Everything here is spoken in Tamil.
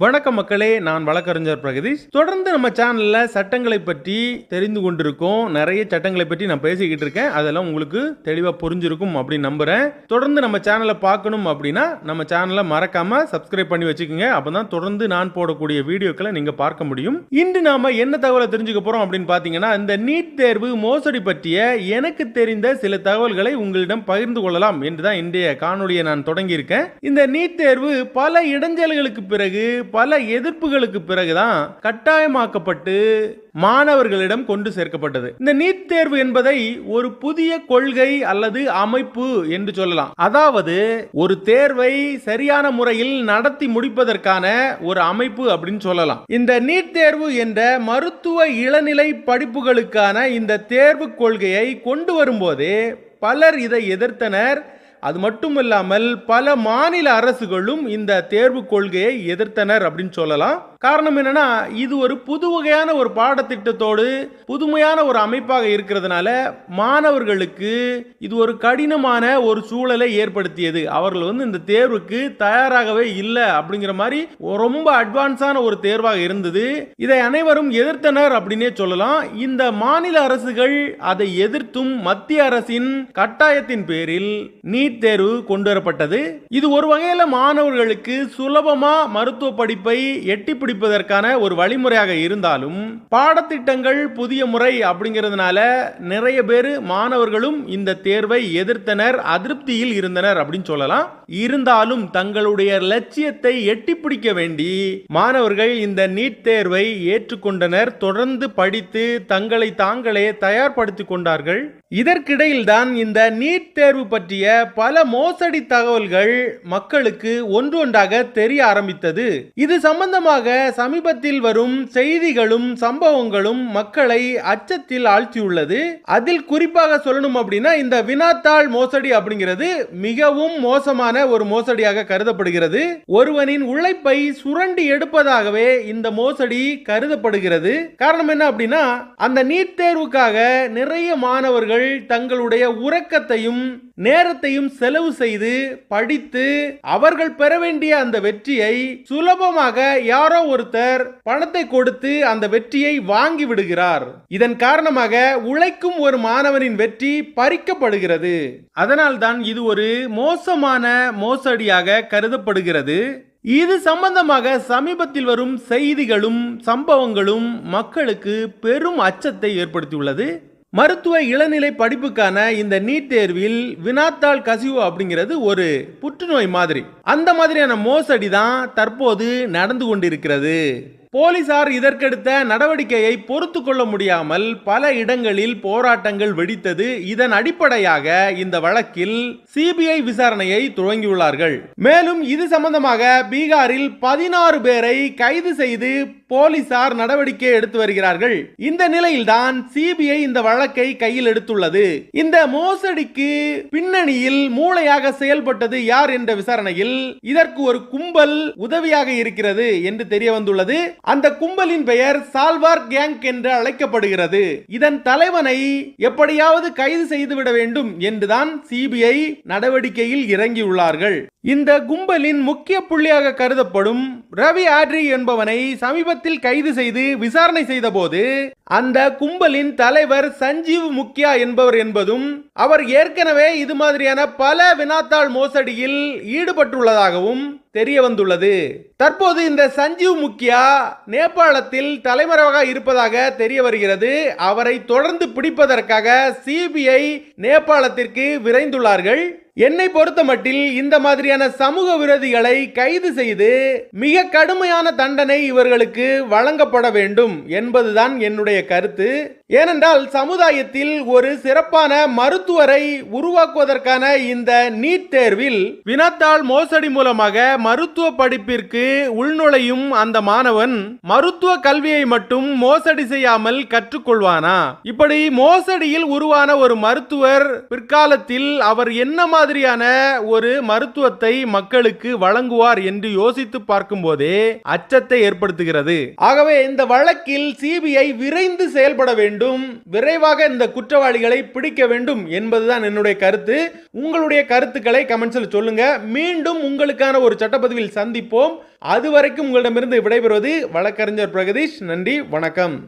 வணக்கம் மக்களே நான் வழக்கறிஞர் பிரகதீஷ். தொடர்ந்து நம்ம சேனல்ல சட்டங்களை பற்றி தெரிந்து கொண்டிருக்கோம். நிறைய சட்டங்களை பற்றி நான் பேசிக்கிட்டு இருக்கேன். அதெல்லாம் உங்களுக்கு தெளிவாக புரிஞ்சிருக்கும் அப்படின்னு நம்புறேன். தொடர்ந்து நம்ம சேனலை பார்க்கணும் அப்படின்னா நம்ம சேனலை மறக்காம சப்ஸ்கிரைப் பண்ணி வச்சுக்கோங்க. அப்பதான் தொடர்ந்து நான் போடக்கூடிய வீடியோக்களை நீங்க பார்க்க முடியும். இன்று நாம என்ன தகவலை தெரிஞ்சுக்க போறோம் அப்படின்னு பார்த்தீங்கன்னா இந்த நீட் தேர்வு மோசடி பற்றிய எனக்கு தெரிந்த சில தகவல்களை உங்களிடம் பகிர்ந்து கொள்ளலாம் என்றுதான் இன்றைய காணொலியை நான் தொடங்கியிருக்கேன். இந்த நீட் தேர்வு பல இடைஞ்சல்களுக்கு பிறகு பல எதிர்ப்புகளுக்கு பிறகுதான் கட்டாயமாக்கப்பட்டு மாணவர்களிடம் கொண்டு சேர்க்கப்பட்டது. இந்த நீட் தேர்வு என்பதை ஒரு புதிய கொள்கை அல்லது அமைப்பு என்று சொல்லலாம். அதாவது ஒரு தேர்வை சரியான முறையில் நடத்தி முடிப்பதற்கான ஒரு அமைப்பு அப்படின்னு சொல்லலாம். இந்த நீட் தேர்வு என்ற மருத்துவ இளநிலை படிப்புகளுக்கான இந்த தேர்வு கொள்கையை கொண்டு வரும்போது பலர் இதை எதிர்த்தனர். அது மட்டும் இல்லாமல் பல மாநில அரசுகளும் இந்த தேர்வு கொள்கையை எதிர்த்தனர் அப்படின்னு சொல்லலாம். காரணம் என்னன்னா இது ஒரு புது வகையான ஒரு பாடத்திட்டத்தோடு புதுமையான ஒரு அமைப்பாக இருக்கிறதுனால மாணவர்களுக்கு இது ஒரு கடினமான ஒரு சூழலை ஏற்படுத்தியது. அவர்கள் வந்து இந்த தேர்வுக்கு தயாராகவே இல்லை அப்படிங்கிற மாதிரி ரொம்ப அட்வான்ஸான ஒரு தேர்வாக இருந்தது. இதை அனைவரும் எதிர்த்தனர் அப்படின்னே சொல்லலாம். இந்த மாநில அரசுகள் அதை எதிர்த்தும் மத்திய அரசின் கட்டாயத்தின் பேரில் நீட் தேர்வு கொண்டு வரப்பட்டது. இது ஒரு வகையில் மாணவர்களுக்கு சுலபமா மருத்துவ படிப்பை எட்டி பிடிப்பதற்கான ஒரு வழிமுறையாக இருந்தாலும் பாடத்திட்டங்கள் புதிய முறை அப்படிங்கிறதுனால நிறைய பேர் மாணவர்களும் இந்த தேர்வை எதிர்த்தனர் அதிருப்தியில் இருந்தனர் அப்படின்னு சொல்லலாம். இருந்தாலும் தங்களுடைய லட்சியத்தை எட்டி பிடிக்க வேண்டி மாணவர்கள் இந்த நீட் தேர்வை ஏற்றுக்கொண்டனர் தொடர்ந்து படித்து தங்களை தாங்களே தயார்படுத்திக் கொண்டார்கள். இதற்கிடையில்தான் இந்த நீட் தேர்வு பற்றிய பல மோசடி தகவல்கள் மக்களுக்கு ஒன்று ஒன்றாக தெரிய ஆரம்பித்தது. இது சம்பந்தமாக சமீபத்தில் வரும் செய்திகளும் சம்பவங்களும் மக்களை அச்சத்தில் ஆழ்த்தியுள்ளது. அதில் குறிப்பாக சொல்லணும் அப்படின்னா இந்த வினாத்தாள் மோசடி அப்படிங்கிறது மிகவும் மோசமான ஒரு மோசடியாக கருதப்படுகிறது. ஒருவனின் உழைப்பை சுரண்டி எடுப்பதாகவே இந்த மோசடி கருதப்படுகிறது. காரணம் என்ன அப்படின்னா அந்த நீட் தேர்வுக்காக நிறைய மாணவர்கள் தங்களுடைய உறக்கத்தையும் நேரத்தையும் செலவு செய்து படித்து அவர்கள் பெற வேண்டிய அந்த வெற்றியை சுலபமாக யாரோ ஒருத்தர் பணத்தை கொடுத்து அந்த வெற்றியை வாங்கி விடுகிறார். இதன் காரணமாக உழைக்கும் ஒரு மாணவனின் வெற்றி பறிக்கப்படுகிறது. அதனால்தான் இது ஒரு மோசமான மோசடியாக கருதப்படுகிறது. இது சம்பந்தமாக சமீபத்தில் வரும் செய்திகளும் சம்பவங்களும் மக்களுக்கு பெரும் அச்சத்தை ஏற்படுத்தியுள்ளது. மருத்துவ இளநிலை படிப்புக்கான இந்த நீட் தேர்வில் வினாத்தாள் கசிவு அப்படிங்கிறது ஒரு புற்றுநோய் மாதிரி. அந்த மாதிரியான மோசடி தான் தற்போது நடந்து கொண்டிருக்கிறது. போலீசார் இதற்கெடுத்த நடவடிக்கையை பொறுத்து கொள்ள முடியாமல் பல இடங்களில் போராட்டங்கள் வெடித்தது. இதன் அடிப்படையாக இந்த வழக்கில் சிபிஐ விசாரணையை துவங்கியுள்ளார்கள். மேலும் இது சம்பந்தமாக பீகாரில் பதினாறு பேரை கைது செய்து போலீசார் நடவடிக்கை எடுத்து வருகிறார்கள். இந்த நிலையில்தான் சிபிஐ இந்த வழக்கை கையில் எடுத்துள்ளது. இந்த மோசடிக்கு பின்னணியில் மூளையாக செயல்பட்டது யார் என்ற விசாரணையில் இதற்கு ஒரு கும்பல் உதவியாக இருக்கிறது என்று தெரிய வந்துள்ளது. அந்த கும்பலின் பெயர் சால்வார் கேங் என்று அழைக்கப்படுகிறது. இதன் தலைவனை எப்படியாவது கைது செய்துவிட வேண்டும் என்றுதான் சிபிஐ நடவடிக்கையில் இறங்கியுள்ளார்கள். இந்த கும்பலின் முக்கிய புள்ளியாக கருதப்படும் ரவி ஆட்ரி என்பவனை சமீபத்தில் கைது செய்து விசாரணை செய்தபோது அந்த கும்பலின் தலைவர் சஞ்சீவ் முக்கியா என்பவர் என்பதும் அவர் ஏற்கனவே இது மாதிரியான பல வினாத்தாள் மோசடியில் ஈடுபட்டுள்ளதாகவும் தெரிய வந்துள்ளது. தற்போது இந்த சஞ்சீவ் முக்கியா நேபாளத்தில் தலைமறைவாக இருப்பதாக தெரிய வருகிறது. அவரை தொடர்ந்து பிடிப்பதற்காக சிபிஐ நேபாளத்திற்கு விரைந்துள்ளார்கள். என்னை பொறுத்த மட்டில் இந்த மாதிரியான சமூக விரோதிகளை கைது செய்து மிக கடுமையான தண்டனை இவர்களுக்கு வழங்கப்பட வேண்டும் என்பதுதான் என்னுடைய கருத்து ஏனென்றால் சமுதாயத்தில் ஒரு சிறப்பான மருத்துவரை உருவாக்குவதற்கான இந்த நீட் தேர்வில் வினாத்தாள் மோசடி மூலமாக மருத்துவ படிப்பிற்கு உள்நுழையும் அந்த மாணவன் மருத்துவ கல்வியை மட்டும் மோசடி செய்யாமல் கற்றுக்கொள்வானா? இப்படி மோசடியில் உருவான ஒரு மருத்துவர் பிற்காலத்தில் அவர் என்ன மாதிரியான ஒரு மருத்துவத்தை மக்களுக்கு வழங்குவார் என்று யோசித்து பார்க்கும்போதே அச்சத்தை ஏற்படுத்துகிறது. ஆகவே இந்த வழக்கில் சிபிஐ விரைந்து செயல்பட வேண்டும். வேண்டும். விரைவாக இந்த குற்றவாளிகளை பிடிக்க வேண்டும் என்பதுதான் என்னுடைய கருத்து. உங்களுடைய கருத்துக்களை கமெண்ட்ஸில் சொல்லுங்க. மீண்டும் உங்களுக்கான ஒரு சட்டப்பதிவில் சந்திப்போம். அதுவரைக்கும் உங்களிடமிருந்து விடைபெறுவது வழக்கறிஞர் பிரகதீஷ். நன்றி வணக்கம்.